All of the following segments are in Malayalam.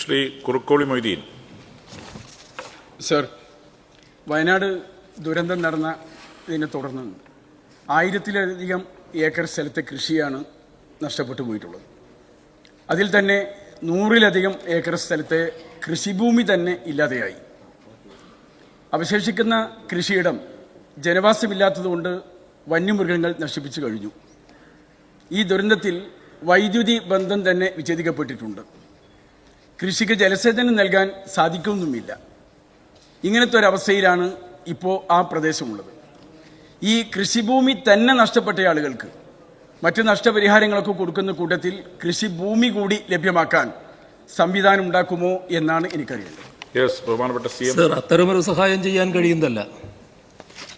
ശ്രീ കുറുക്കോളി മൊയ്തീൻ. സർ വയനാട് ദുരന്തം നടന്ന ഇതിനെ തുടർന്ന് ആയിരത്തിലധികം ഏക്കർ സ്ഥലത്തെ കൃഷിയാണ് നഷ്ടപ്പെട്ടു പോയിട്ടുള്ളത്. അതിൽ തന്നെ നൂറിലധികം ഏക്കർ സ്ഥലത്തെ കൃഷിഭൂമി തന്നെ ഇല്ലാതെയായി. അവശേഷിക്കുന്ന കൃഷിയിടം ജനവാസമില്ലാത്തതുകൊണ്ട് വന്യമൃഗങ്ങൾ നശിപ്പിച്ചു കഴിഞ്ഞു. ഈ ദുരന്തത്തിൽ വൈദ്യുതി ബന്ധം തന്നെ വിച്ഛേദിക്കപ്പെട്ടിട്ടുണ്ട്. കൃഷിക്ക് ജലസേചനം നൽകാൻ സാധിക്കുന്നുമില്ല ഇങ്ങനത്തെ ഒരവസ്ഥയിലാണ് ഇപ്പോൾ ആ പ്രദേശമുള്ളത്. ഈ കൃഷിഭൂമി തന്നെ നഷ്ടപ്പെട്ട ആളുകൾക്ക് മറ്റ് നഷ്ടപരിഹാരങ്ങളൊക്കെ കൊടുക്കുന്ന കൂട്ടത്തിൽ കൃഷിഭൂമി കൂടി ലഭ്യമാക്കാൻ സംവിധാനം ഉണ്ടാക്കുമോ എന്നാണ് എനിക്കറിയേണ്ടത്. യെസ് ബഹുമാനപ്പെട്ട സി എം. സർ അത്തരമൊരു സഹായം ചെയ്യാൻ കഴിയുന്നതല്ല.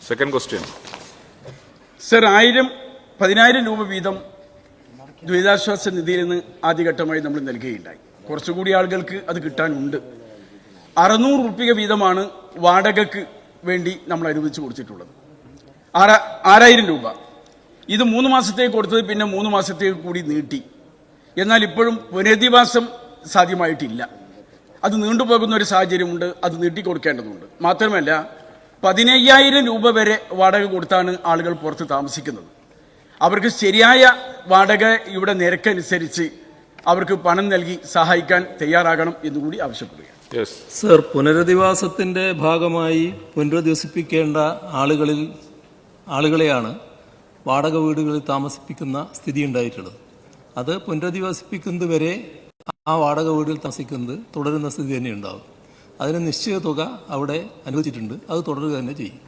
സെക്കൻഡ് ക്വസ്റ്റ്യൻ സർ ആയിരം പതിനായിരം രൂപ വീതം ദുരിതാശ്വാസ നിധിയിൽ നിന്ന് ആദ്യഘട്ടമായി നമ്മൾ നൽകുകയുണ്ടായി. കുറച്ചുകൂടി ആളുകൾക്ക് അത് കിട്ടാനുണ്ട്. അറുന്നൂറ് റുപ്യ വീതമാണ് വാടകയ്ക്ക് വേണ്ടി നമ്മൾ അനുവദിച്ചു കൊടുത്തിട്ടുള്ളത്. ആറാ ആറായിരം രൂപ. ഇത് മൂന്ന് മാസത്തേക്ക് കൊടുത്തത് പിന്നെ മൂന്ന് മാസത്തേക്ക് കൂടി നീട്ടി. എന്നാൽ ഇപ്പോഴും പുനരധിവാസം സാധ്യമായിട്ടില്ല. അത് നീണ്ടുപോകുന്ന ഒരു സാഹചര്യമുണ്ട് അത് നീട്ടി കൊടുക്കേണ്ടതുണ്ട്. മാത്രമല്ല പതിനയ്യായിരം രൂപ വരെ വാടക കൊടുത്താണ് ആളുകൾ പുറത്ത് താമസിക്കുന്നത്. അവർക്ക് ശരിയായ വാടക ഇവിടെ നിരക്കനുസരിച്ച് അവർക്ക് പണം നൽകി സഹായിക്കാൻ തയ്യാറാകണം എന്നുകൂടി ആവശ്യപ്പെടുകയാണ്. യെസ് സർ പുനരധിവാസത്തിന്റെ ഭാഗമായി പുനരധിവസിപ്പിക്കേണ്ട ആളുകളിൽ ആളുകളെയാണ് വാടക വീടുകളിൽ താമസിപ്പിക്കുന്ന സ്ഥിതി ഉണ്ടായിട്ടുള്ളത്. അത് പുനരധിവസിപ്പിക്കുന്നത് വരെ ആ വാടക വീടിൽ താമസിക്കുന്നത് തുടരുന്ന സ്ഥിതി തന്നെ ഉണ്ടാകും അതിന് നിശ്ചിത തുക അവിടെ അനുവദിച്ചിട്ടുണ്ട്. അത് തുടരുക തന്നെ ചെയ്യും.